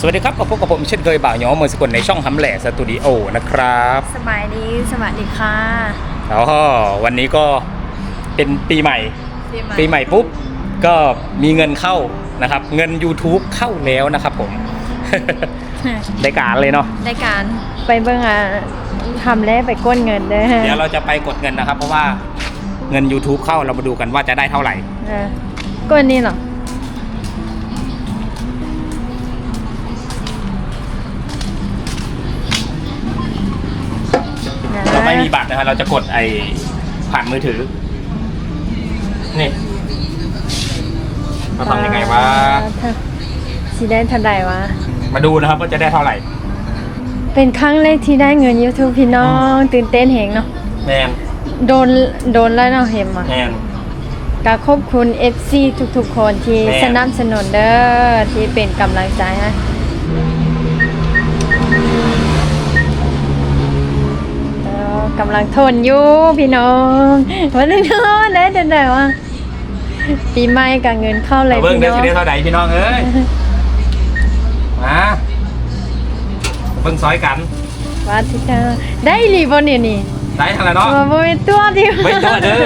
สวัสดีครับกับพบกับผมเช่นเคยบ่าวหยองเมืองสกลในช่องหำแหล่สตูดิโอนะครับสบายดีสวัสดีค่ะแล้วก็วันนี้ก็เป็นปีใหม่ ปีใหม่ปุ๊บ ก็มีเงินเข้านะครับ เงิน YouTube เข้าแล้วนะครับผม ได้การเลยเนาะในการไปเบิ่งอะทำแล้วไปก้นเงินเด้อเดี๋ยวเราจะไปกดเงินนะครับ เพราะว่าเงิน YouTube เข้าเรามาดูกันว่าจะได้เท่าไหร่เออก้นนี่เหรอ ไม่มีบัตรนะครับเราจะกดไอผ่านมือถือ นี่เราทำยังไงวะเธอสิได้เท่าใดวะ มาดูนะครับว่าจะได้เท่าไหร่ เป็นครั้งแรกที่ได้เงิน YouTube พี่น้อง ตื่นเต้นเหงเนาะแมนโดนโดนแล้วเนาะเห็นมาแมนก็ขอบคุณ FC ทุกๆ คนที่แม่สนับสนุนเด้อที่เป็นกำลังใจให้ กำลังทนอยู่พี่น้องวันนี้เนาะได้เดือนไหนวะปีใหม่กับเงินเข้าเลยเอาเบิ้งพี่ได้น้องสิได้เท่าไหร่พี่น้องเอ้ยมาเบิ้งซอยกันว่าที่เธอได้รีบอเนี่ยนี่ได้เท่าไหร่เนาะ ว่าบ่เป็นตัวเดียวไม่ตัวเด้อ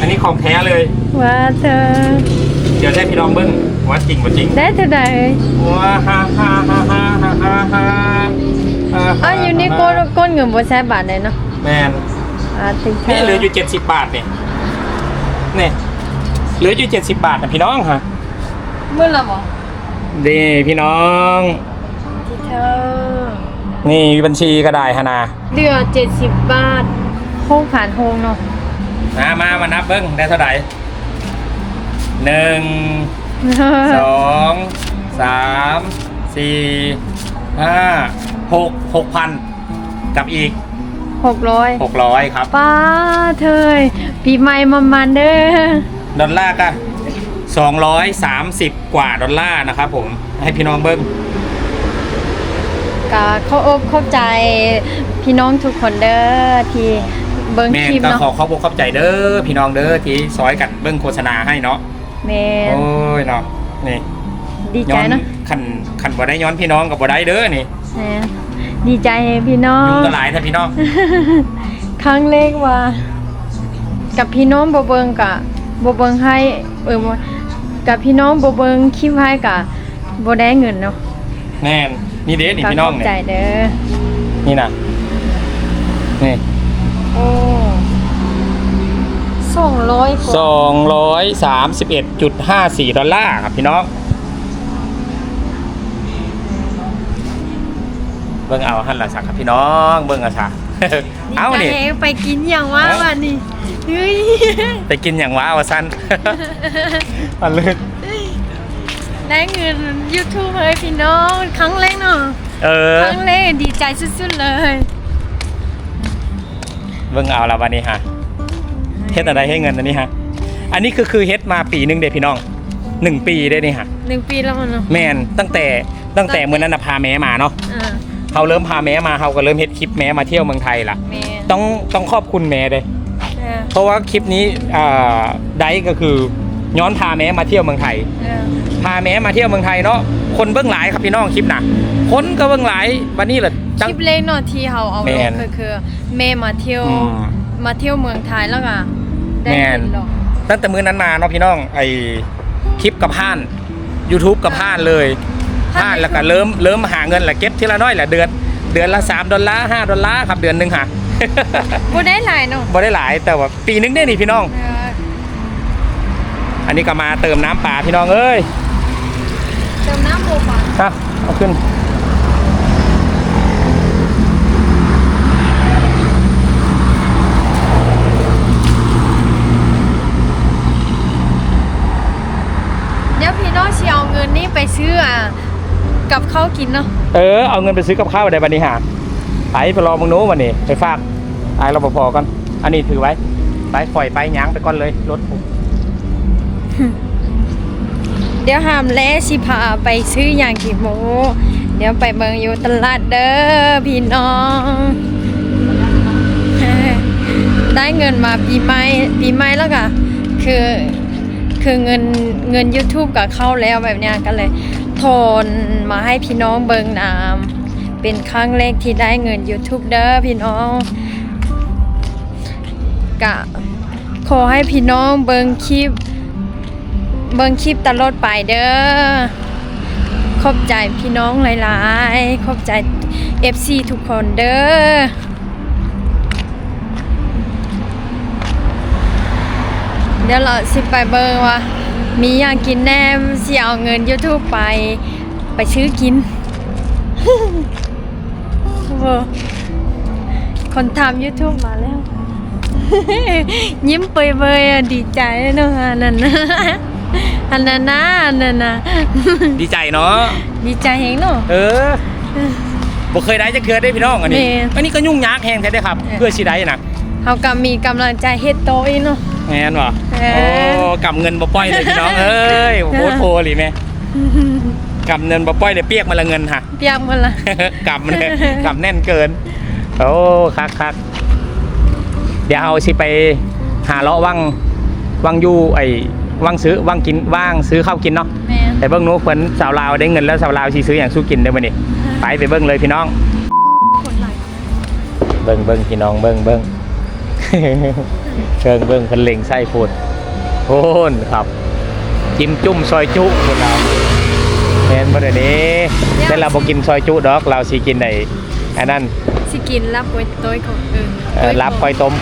อันนี้ของแท้เลย ว่าเธอเดี๋ยวได้พี่น้องเบิ้งว่าจริงว่าจริงได้เท่าใดว้าฮ่าฮ่าฮ่าฮ่าฮ่าฮ่า ฮ่าฮ่าอ๋ออยู่นี่ก้นก้นเงินบ่ใช้บาทเลยเนาะแมนอ่าติเธนี่อเหลืออยู่เจ็ดสิบบาทเนี่ยเนี่ยเหลืออยู่เจ็ดสิบบาทนะพี่น้องฮะมื้อละบ่ดีพี่น้อง ที่เธอนี่บัญชีก็ได้ฮะนาเดือเจ็ดสิบบาทโค้งผ่านโฮงเนาะมามามานับเบิ้งได้เท่าไหร่หนึ่ง สอง สาม สี่ ห้า หกหกพันกับอีกหกร้อยหกร้อยครับป้าเธยปีใหม่มามันเด้อดอลลาร์ก็สองร้อยสามสิบกว่าดอลลาร์นะครับผมให้พี่น้องเบิ้งก็เข้าอกเข้าใจพี่น้องทุกคนเด้อที่เบิ่งแม่คลิปก็เนาะขอขอบอกขอบใจเด้อพี่น้องเด้อที่ซอยกันเบิ้งโฆษณาให้เนาะแม่โอ้ยเนาะนี่ดีย้ใจอนเนาะขันขันบ่ได้ย้อนพี่น้องกับบ่ได้เด้อนี่ แม่ดีใจให้พี่น้อยุ่งง ก็หลายถ้าพี่น้องครั้งแรกว่า กับพี่น้องบ่เบิ่งกะบ่เบิ่งให้เออบ่กับพี่น้องบ่เบิ่งคลิปให้กะบ่ได้เงินเนาะแน่นนี่เด้นี่ก็พี่น้องขบเนี่ใจยเด้อนี่นะนี่โอ้สองร้อยกสว่าองร้อยสามสิบเอ็ดจุดห้าสี่ดอลลาร์ครับพี่น้อง เบิ่งเอาหันละสักครับพี่น้องเบิ่งเอาซะเอาดีนี่ใจไปกินอย่างว่าเอ้าวันนี้เฮ้ยไปกินอย่างว้าวะสั้นอันลึกได้เงิน YouTube เลยพี่น้องครั้งแรกเนาะเออครั้งแรกดีใจสุดๆเลยเบิ่งเอาละวันนี้ฮะเฮ็ดอะไรให้เงินอันนี้ฮะอันนี้คือคือเฮ็ดมาปีหนึงเด้พี่น้องหนึ่งปีได้นี่ฮะหนึ่งปีแล้วเนาะแมนตั้งแต่ตั้งแต่เมื่อนั้นนะพาแม่มาเนาะอ่า เขาเริ่มพาแม่มาเขาก็เริ่มเฮ็ดคลิปแม่มาเที่ยวเมืองไทยล่ะ แม่ต้องต้องขอบคุณแม่เลย เออเพราะว่าคลิปนี้อ่าไดฟ์ก็คือย้อนพาแม่มาเที่ยวเมืองไทย เออพาแม่มาเที่ยวเมืองไทยเนาะคนเบื้องหลายครับพี่น้องคลิปน่ะคนก็เบื้องหลายวันนี้แหละคจังลิปเล็กเนาะที่เขาเอาแม่ลงน คือคือแม่มาเที่ยวอืม มาเที่ยวเมืองไทยแล้วก็ได้แม่นเงินหรอกตั้งแต่มื้อนั้นมาเนาะพี่น้องไอคลิปกับพาน YouTube กับพานเลย พานแล้วก็เริ่มเริ่มหาเงินแหละเก็บทีละน้อยแหละเดือน เดือนละ3ดอลลาร์5ดอลลาร์ครับเดือนหนึงค่ะบ่ได้หลายเนาะบ่ได้หลายแต่ว่าปีนึงได้นี่พี่น้องเอออันนี้ก็มาเติมน้ำปลาพี่น้องเอ้ย เติมน้ำโบปาอะเอาขึ้น เดี๋ยวพี่น้องสิเอาเงินนี้ไปซื้ออะ กับข้าวกินเนาะเออเอาเงินไปซื้อกับข้าวได้บันนี้หาไปไปรอมึงโน้วันนี้ไปฝากไอ้รปภกันอันนี้ถือไว้ไปปล่อยไปย้างไปก่อนเลยรถผมเดี๋ยวหามแลสิพาไปซื้ออย่างกี่โมเดี๋ยวไปเมืองอยู่ตลาดเด้อพี่น้อง ได้เงินมาปีใหม่ปีใหม่แล้วก็คือคือเงินเงิน YouTube กับเข้าแล้วแบบเนี้ยก็เลย ทนมาให้พี่น้องเบิงนามเป็นครั้งแรกที่ได้เงิน YouTube เด้อพี่น้องกะขอให้พี่น้องเบิงคลิป เบิงคลิปตลอดไปเด้อขอบใจพี่น้องหลายๆขอบใจ FC ทุกคนเด้อเดี๋ยวเราสิไปเบิงว่า มีอยากกินแน่สิเอาเงิน YouTube ไป ไปซื้อกินเวอร์คนทำ YouTube มาแล้ว ยิ้มเปยๆอะดีใจเนอะอันนั้นนะอันนั้นนะอันนั้นนะดีใจเนาะดีใจเฮงเนาะเออบ่เคยได้จะเคือได้พี่น้องอันนี้แม่อันนี้ก็ยุ่งยากแฮงแท้เด้อครับเออเพื่อสิได้น่ะเขาก็มีกำลังใจเฮ็ดโตอีกเนาะ แม่นบ่เออโอ้กำเงินบ่ปล่อยเลยพี่น้องเอ้ยโอ้โหโทรหรือแม่กำเงินบ่ปล่อยเลยเปียกมาละเงินฮะเปียกหมดละ กำเลยกำแน่นเกิน โอ้คักคักเดี๋ยวเอาสิไปหาเลาะว่างว่างอยู่ไอ้ว่างซื้อว่างกินว่างซื้อข้าวกินเนาะ แม่นแต่เบิ้งหนู้เพิ่นสาวลาวได้เงินแล้วสาวลาวสิซื้ออย่างสู้กินได้บ่นี่ไปไปเบิ้งเลยพี่น้อง คนหลายเบิ้งเบิ้งพี่น้องเบิ้งเบิ้ง เชิงเบิ้งเพิ่นเล็งไส้พูดโอ้นครับ จิ้มจุ่มซอยจุพวกเราแม่นบ่เดี๋ยวนี้แต่เราบ่กินซอยจุดอกเราสิกินไอ้อันนั้นสิกินลาบกล้วยต้อยของเอิงเอ่อลาบก้อยต้ม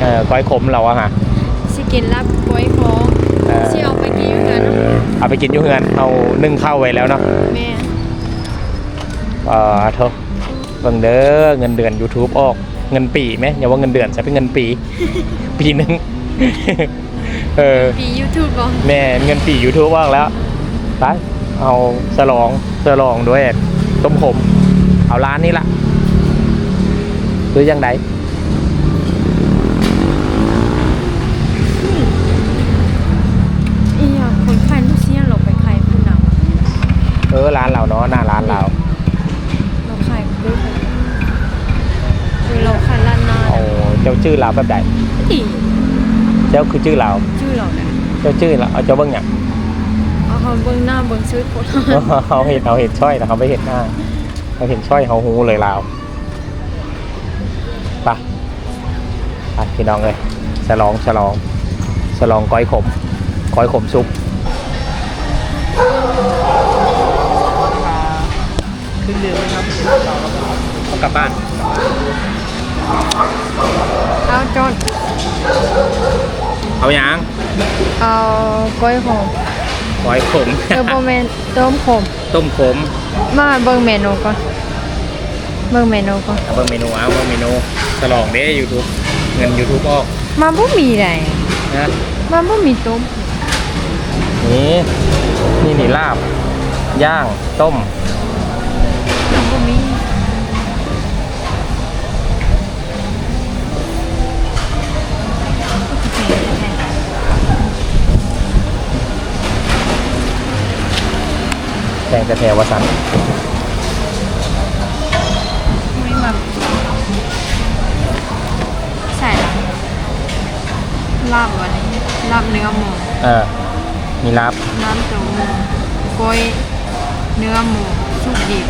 เอ่อก้อยขมเราอะฮะสิกินลาบกล้วยของเอ่อสิเอาไปกินอยู่กันเนาะเอาไปกินอยู่เฮือนเอานึ่งข้าวไว้แล้วเนาะแม่เอ่อโทเบิ่งเด้อเงินเดือน YouTube ออก เงินปีไหมอย่าว่าเงินเดือนใช้เป็นเงินปี ปีหนึงเออปี YouTube บ่แม่เงินปี YouTube ออกแล้วไปเอาฉลองฉลองด้วยต้มขมเอาร้านนี้ละซื้อยังไง อีหยังคนขายลูกเสียเราไปขายผู้นำ เออร้านเราเนาะหน้าร้านเรา เราขายปุ๊บคือเราขายร้านหน้า โอ้เจ้า ชื่อเราแบบใดอีเจ้าคือชื่อเราชื่อเราน่ะเจ้าชื่อเราเอาเจ้าเบิ้งหยังเอาเขาเบิ่งหน้าเบิ่งชื่อคนเขาเห็นเขาเห็นช่อยแต่เขาไม่เห็นหน้าเขาเห็นช่อยเขาหูเลยลาวไปไปพี่น้องเลยฉลองฉลองฉลองก้อยขมก้อยขมซุปขึ้นเดือนไหมครับต้องกลับบ้าน เอาจอนเอายังเอากล้วยหอมก้อยขมเออบ่แม่นต้มขมต้มขมมาเบิ่งเมนูก่อนเบิ่งเมนูก่อนเอาเบิ่งเมนูเอาเบิ่งเมนูฉลองเด้ยูทูบเงินยูทูบออกมาบ่มีได้นะมาบ่มีต้มนี่นี่นี่ลาบ ย่างต้ม งแต่แถววสันไม่มาใส่ละลาบวันนี้ลาบเนื้อหมูเออมีลาบน้ำเต้าหู้กล้วยเนื้อหมูสุกดิบ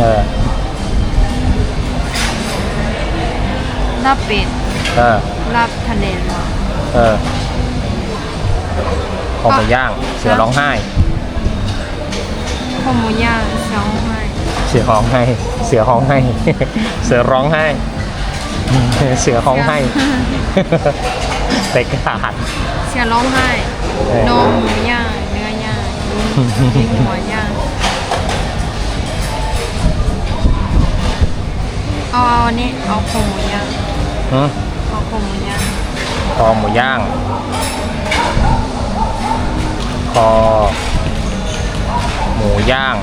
เออลาบเป็ดเออลาบทะเลรวมเออข้าวหมูย่าง เสือร้องไห้ ข้าวหมูย่างสองไม้เสือร้องไห้ เสือร้องไห้ เสือร้องไห้ เสือร้องไห้เต็กขาดเสียร้องไห้เออนมหมูย่างเนื้อย่างลิ้นหัวย่างเอาเอาอันนี้เอาข้าวหมูย่างหืมเอาข้าวหมูย่างคอหมูย่าง คอห มูย่าง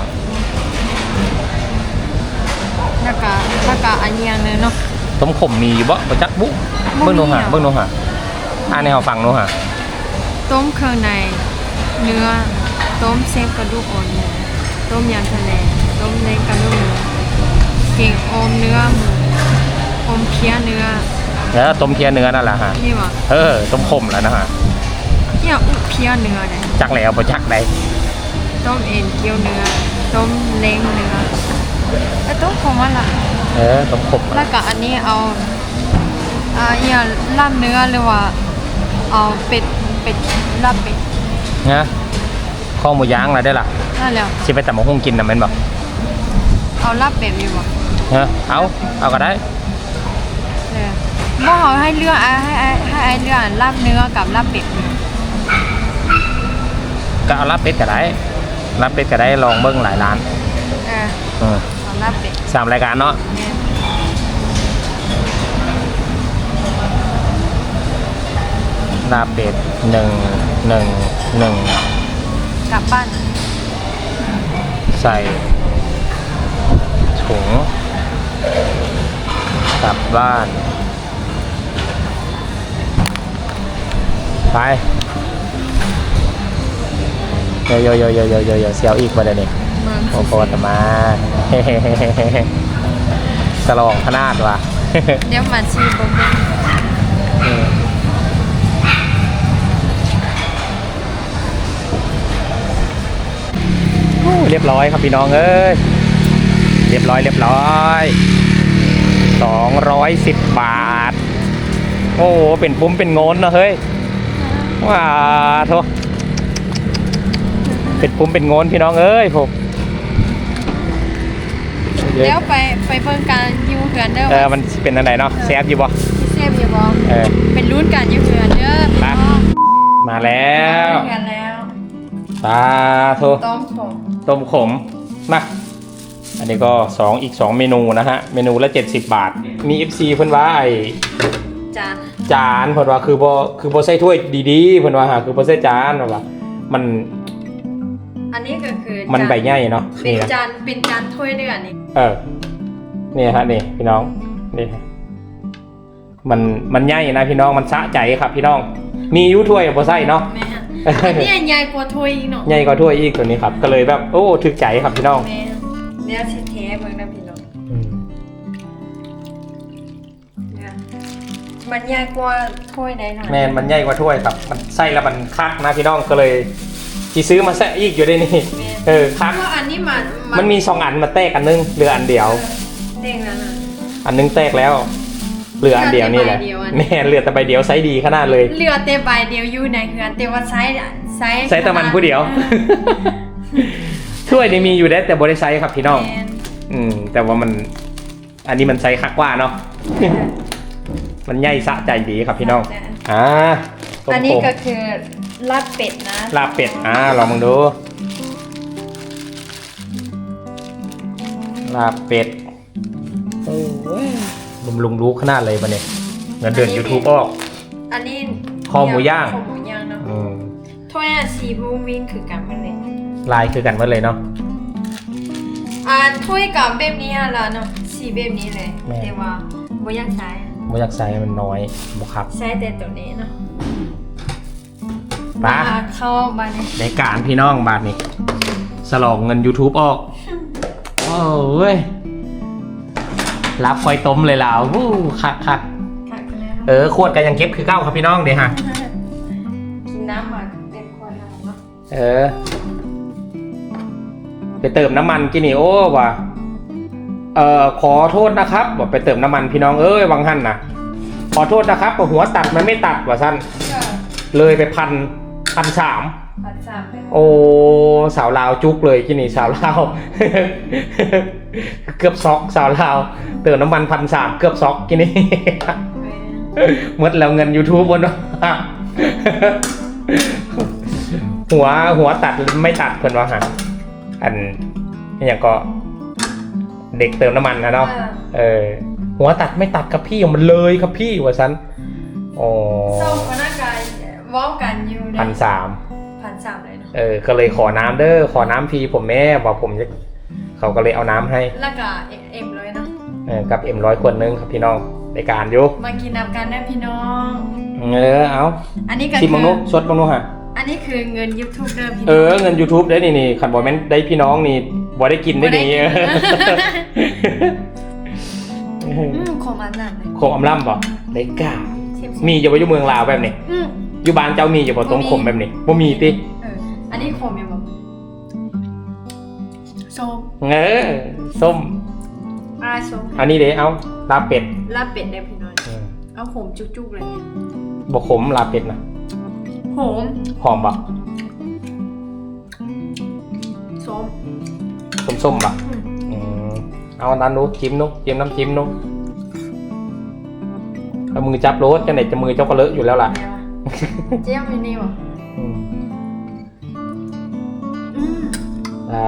แล้วก็แล้วก็อันนี้อย่างหนึงเนาะต้มขมมีอยู่บ่ประจักบุบ่เบิ่งโนหามีอะเบิ่งโนหาอ่านในเขาฟังโนหาต้มเครื่องในเนื้อ ต้มเส้นกระดูกอ่อนหมูต้มยำทะเลต้มเล้งกระดูกหมูเก่งอมเนื้อหมูอมเคี้ยวเนื้อแล้วต้มเคี่ยวเนื้อนั่นแหละฮะนี่หวะเออต้มขมแล้วนะฮะเนี่ยอุเคี้ยวเนื้อเนี่ยจักแล้วประจักได้ ต้มเอ็นเกี๊ยวเนื้อ ต้มเล้งเนื้อไอ้ต้มของมันล่ะ เออต้มขมแล้วก็อันนี้เอาอ่าเนี่ยลาบเนื้อหรือว่า เอาเป็ดเป็ดลาบเป็ดนะข้อหมูย่างอะไรได้ล่ะนั่นแหละชิไปแต่หมกหุ้งกินนะแมันบอกเอาลาบเป็ดดีกว่าเออเอาเอาก็ได้เออบ่เอาให้เลือกอะให้ให้ให้ไอ้เลือกลาบเนื้อกับลาบเป็ดดีก็เอาลาบเป็ดก็ได้ ลาบเป็ดก็ได้ลองเบิ้งหลายร้านเออเออเอาลาบเป็ดสามรายการเนาะเนี่ยลาบเป็ดหนึ่งหนึ่งหนึ่งกลับบ้านใส่ถุงกลับบ้าน ไป โยโยโยโยโยโยโยเสียวอีกมาเดี๋ยวนี้เมืองโอ้โหตมาสลองขนาดว่ะ เดี๋ยวมาชีบ่เป็นโอ้เรียบร้อยครับพี่น้องเอ้ย เรียบร้อยเรียบร้อยสองร้อยสิบบาท โอ้โหเป็นปุ้มเป็นโงนเนอะเฮ้ยว้าโท เป็นปุ้มเป็นโงนพี่น้องเอ้ยผมเดี๋ยวไปไปเบิ่งการอยู่เฮือนเด้อเออมันสิเป็นอะไรเนาะแซฟอยู่บ่เซฟอยู่บ่เออเป็นรุ่นการอยู่เฮือนเด้อพี่น้องมาแล้วเฮือนแล้วตาโทต้มผมต้มขมมาอันนี้ก็สองอีกสองเมนูนะฮะ เมนูละ 70 บาท มี FC เพิ่นว่าไอ้จานจานเพิ่นว่าคือบ่คือบ่ใส่ถ้วยดีๆเพิ่นว่าหาคือบ่ใส่จานว่ามัน อันนี้ก็คือมันจาใบใหญ่เนาะเป็นนี่นะจานเป็นจานถ้วยเดือนนี่เออนี่ฮะนี่พี่น้องนี่ฮะมันมันใหญ่นะพี่น้องมันสะใจครับพี่น้อง มีอยูถ้วยบ่ใส่เนาะแม่ฮะอันนี้ใหญ่กว่าถ้วยอีกเนาะใหญ่กว่าถ้วยอีกตัวนี้ครับ ก็เลยแบบโอ้ถึกใจครับพี่น้องแม่เดี๋ยวสิแท้เบิ่งนะพี่น้องอืมเนี่ยมันใหญ่กว่าถ้วยใดหน่อยแม่นมันใหญ่กว่าถ้วยครับ มันใส่แล้วมันคักนะพี่น้องก็เลย ที่ซื้อมาแซะอีกอยู่ได้นี่แม่เออคักเพราะอันนี้มันมันมีสองอันมาแตกอันนึงเหลืออันเดียวเด้งแล้วนะอันนึงแตกแล้วเหลืออันเดียวนี่แหละเหลือแต่ใบเดียวอันแม่นเหลือแต่ใบเดียวไซส์ดีขนาดเลยเหลือแต่ใบเดียวอยู่ในเฮือนแต่ว่าไซส์ไซส์ไซส์ตะมันผู้เดียวถ้วยนี่มีอยู่ได้แต่บริไซส์ครับพี่น้องแม่นอืมแต่ว่ามันอันนี้มันไซส์คักกว่าเนาะมันใหญ่สะใจดีครับพี่น้องอ่าต้มอันนี้โขมก็คือ ลาบเป็ดนะ ลาบเป็ด อ่า ลองมึงดู ลาบเป็ด โอ้ยลุงลุงรู้ขนาดเลยมันเนี่ยเงินเดือน YouTube ออก อันนี้คอหมูย่าง คอหมูย่างเนาะอืมถ้วยอะสีบูมิงคือกันมันเลยลายคือกันหมดเลยเนาะ อ่าถ้วยกับแบบนี้อะล่ะเนาะสีแบบนี้เลยแม่ แต่ว่าบ่อยากใช้ไม่อยากใส่มันน้อยบุครับ ใช้แต่ตัวนี้เนาะ ปะมาเข้ามาเนี่ยในการพี่น้องบาทนี้สลองเงิน YouTube ออก โอ้เว้ย รับคอยต้มเลยล่ะวู้คักคักค่ะคุณแม่เออ ขวดกันยังเก็บคือเก้าครับพี่น้องเดี๋ยวฮะ กินน้ำมาเต็มขวดแล้วเนาะเออ ไปเติมน้ำมันกินนี่โอ้ว่ะเอ่อขอโทษนะครับบอกไปเติมน้ำมันพี่น้องเอ้ยวังหันนะขอโทษนะครับว่าหัวตัดมันไม่ตัดว่ะสั้นก็เลยไปพัน พันสามผัดสามไปโอ้สาวลาวจุกเลยกินนี่สาวลาวเกือบซอกสาวลาวเติมน้ำมันพันสามเกือบซอกกินนี่หมดแล้วเงิน YouTube บนเนาะหัวหัวตัดไม่ตัดเพิ่นว่าฮะอันอหย่างก็เด็กเติมน้ำมันนะเนาะเออหัวตัดไม่ตัดครับพี่มันเลยครับพี่ว่าซันอ๋อส้มพนักงานเว้ากันอยู่ พันสามพันสามเลยเนาะเออก็เลยขอน้ำเด้อขอน้ำพีผมแม่บอกผมจะเขาก็เลยเอาน้ำให้แล้วก็เอ็มเลยเนาะเออกับเอ็มร้อยคนนึงครับพี่น้องในการอยู่มากินน้ำกันนะพี่น้อง เออเอาอันนี้ก็ชิมคืมังนุสดมังนุฮะอันนี้คือเงิน YouTube เด้อพี่เออเงิน YouTube ได้นี่นี่ขันบอแม่นได้พี่น้องนี่บอได้กินได้นี่บ่ได้กินเอออืมขมอันนั้นเลยโคมอำล่ำบ่ได้กล้าชิมมีอยู่บ่อยู่เมืองลาวแบบนี้ อืมอยู่บ้านเจ้ามีอยู่บ่ต้มขมแบบนี้บ่มีติเออ อันนี้ขมยังบ่สส้มเออส้มอาส้มอันนี้เด้เอาลาบเป็ดลาบเป็ดได้พี่น้องอืมเอาโหมจุกๆเลยเนี่ยบกขมลาบเป็ดนะโหมหอมปะส้มส้มส้มๆปะอืมอืมเอาอันนั้นดูจิ้มนุจิ้มน้ำจิ้มนุเอามือจับรถจังไหนจะมือเจ้าก็เลอะอยู่แล้วล่ะเจ๊ย มอยู่นี่วะอืมอืม อ่า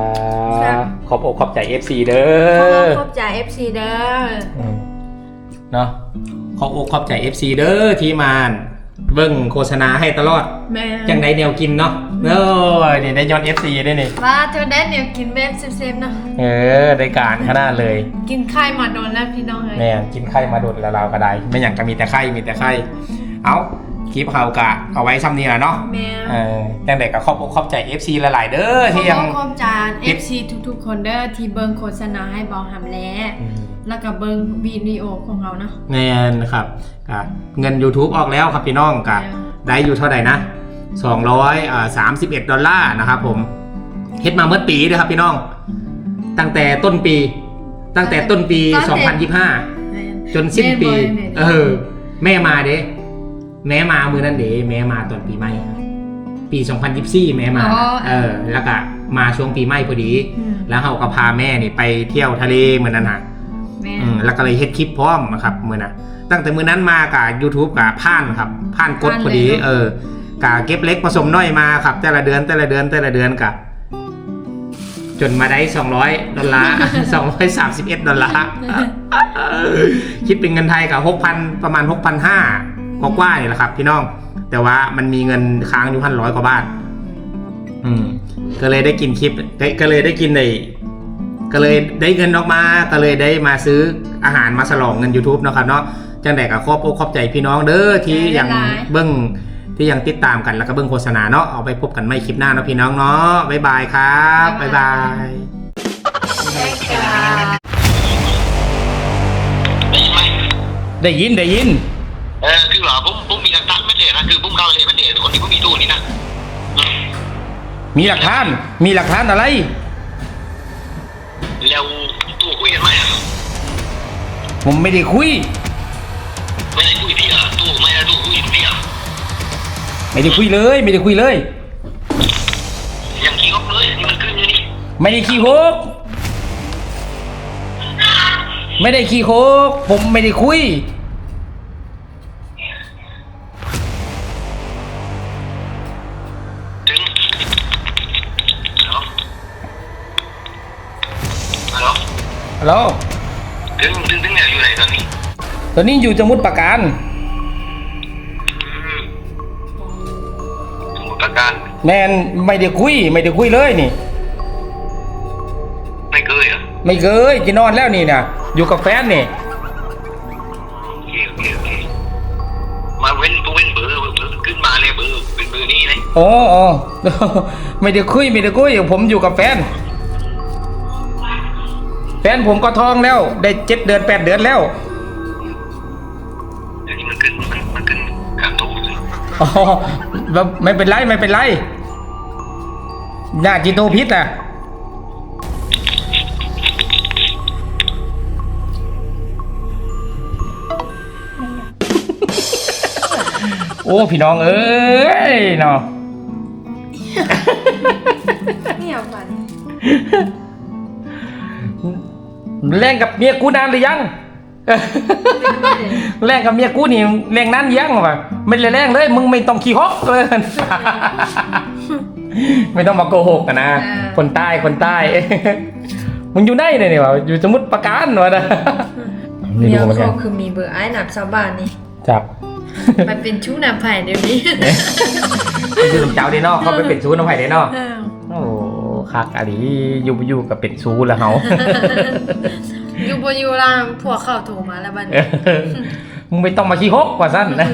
ครับขอบอกขอบใจ FC เด้ขอบอขอบใจ FC เด้ออืมเนาะขอบอกขอบใจ FC เด้อที่มานเบิ่งโฆษณาให้ตลอด แม่จังไดแนวกินเนาะเออนี่ได้ยอด FC ได้นี่ ว่าเธอได้เนี่ยกินแบบเซฟๆนะ เออ ได้การขนาดเลย กินไข่มาโดนแล้วพี่น้องเลยแม่กินไข่มาโดดแล้วเราก็ได้ ไม่อย่างก็มีแต่ไข่ มีแต่ไข่ เอา คลิปเฮากะเอาไว้ซ้ำนี้ละเนาะแม่เออจังไดก็ขอบอกขอบใจ FC หลายๆ เด้อที่ยัง ขอบคุณจานติด FC ทุกๆ คนเด้อที่เบิ่งโฆษณาให้เบาหำแล้อืมแล้วก็เบิ่งวิดีโอของเราเนาะแน่นะครับกะเงิน YouTube ออกแล้วครับพี่น้องกะแล้วได้อยู่เท่าไหร่นะ200อ่า31 ดอลลาร์นะครับผมเฮ็ดมาเมื่อปีนะครับพี่น้อง ตั้งแต่ต้นปี ตั้งแต่ต้นปี 2025 จนสิ้นปี เออ แม่มาเด้ แม่มามือนั่นเด้แม่มาตอนปีใหม่ ปี 2024แม่มานะเออ แล้วก็มาช่วงปีใหม่พอดี อืม แล้วเขาก็พาแม่นี่ไปเที่ยวทะเลเหมือนนั้นนะแม่อืมแล้วก็เลยเฮ็ดคลิปพร้อมนะครับมือน่ะ ตั้งแต่มือนั้นมากับ YouTube กับผ่านครับผ่านกดพอดี เออกะเก็บเล็กผสมน้อยมาครับ แต่ละเดือนแต่ละเดือนแต่ละเดือนกะจนมาได้ 200 ดอลลาร์ 231 ดอลลาร์ คิดเป็นเงินไทยกับ6,000 ประมาณ 6,500 กว่าๆนี่แหละครับพี่น้อง แต่ว่ามันมีเงินค้างอยู่พันร้อยกว่าบาท อืม ก็เลยได้กินคลิปได้ก็เลยได้กินในก็เลยได้เงินออกมา ก็เลยได้มาซื้ออาหารมาฉลองเงิน YouTube เนาะครับเนาะ จังใดกับครอบอกขอบใจพี่น้องเด้อที่ยังเบิ้งที่ยังติดตามกันแล้วก็เบิ้งโฆษณาเนาะ เอาไปพบกันไม่คลิปหน้าเนาะพี่น้องเนาะบ๊ายบายครับบ๊ายบายได้ค่ะได้ไหมได้ยินได้ยิน เออคือ ว่าผมผมมีหลักฐานไม่ได้นะคือผมเข้าเลยไม่ได้คนที่ผมมีตู้นี่นะอืมมีหลักฐาน มีหลักฐานอะไร แล้วตู้คุยกันไหมอะผมไม่ได้คุย ไม่ได้คุยที่อะตู้ไม่ได้ตู้คุยที่อะไม่ได้คุยเลย ไม่ได้คุยเลยยังขี้งกเลยนี่มันขึ้นอยู่นี่ไม่ได้ขี้โคกไม่ได้ขี้โคกผมไม่ได้คุย ฮัลโหลแล้วถึงถึงถึงเนี่ยอยู่ไหนตอนนี้ตอนนี้อยู่จังหวัดปราการอืมสมุทรปราการแมนไม่ได้คุย ไม่ได้คุยเลยนี่ ไม่เคยเหรอะไม่เคยจะนอนแล้วนี่นะอยู่กับแฟนนี่ โอเคโอเคโอเคมาเว้นตัวเว้นเบอร์เบอร์ขึ้นมาเลยเบอร์เป็นเบอร์นี้เลยอ๋ออ๋อไม่ได้คุยไม่ได้คุยผมอยู่กับแฟน แฟนผมก็ท้องแล้ว ได้เจ็ดเดือนแปดเดือนแล้วเดี๋ยวนี้มันขึ้นมันมันขึ้นการทูตอ๋อแบบไม่เป็นไรไม่เป็นไรญาติจิโตพิษอะโอ้พี่น้องเอ้ยเนาะ เนี่ยฝัน แรงกับเมียกูนานหรือยังแรงกับเมียกูนี่แรงนั้นยังวะไม่ได้แรงเลยมึงไม่ต้องขี้ฮอกเลยไม่ต้องมาโกหกกันนะ คนใต้คนใต้ มึงอยู่ไหนเนี่ยเนี่ยวะอยู่สมุทรปราการวะนะไม่เมียรู้เหมือนกัเขานคือมีเบอร์ไอ้หนับชาวบ้านนี่จับมันเป็นชู้นำไผ่เดี๋ยวนี้คือหลวงเจ้าเด้นอกเขาไปเป็นชู้น้องไผ่เด้นอกอ้าวโอ้ คักอะดีอยู่อยู่กับเป็นชู้แล้วเขาอยู่บนอยู่ล่างพวกเขาโทรมาแล้วบัดเอนี้อมึงไม่ต้องมาขี้ฮกกว่าสั้นนะ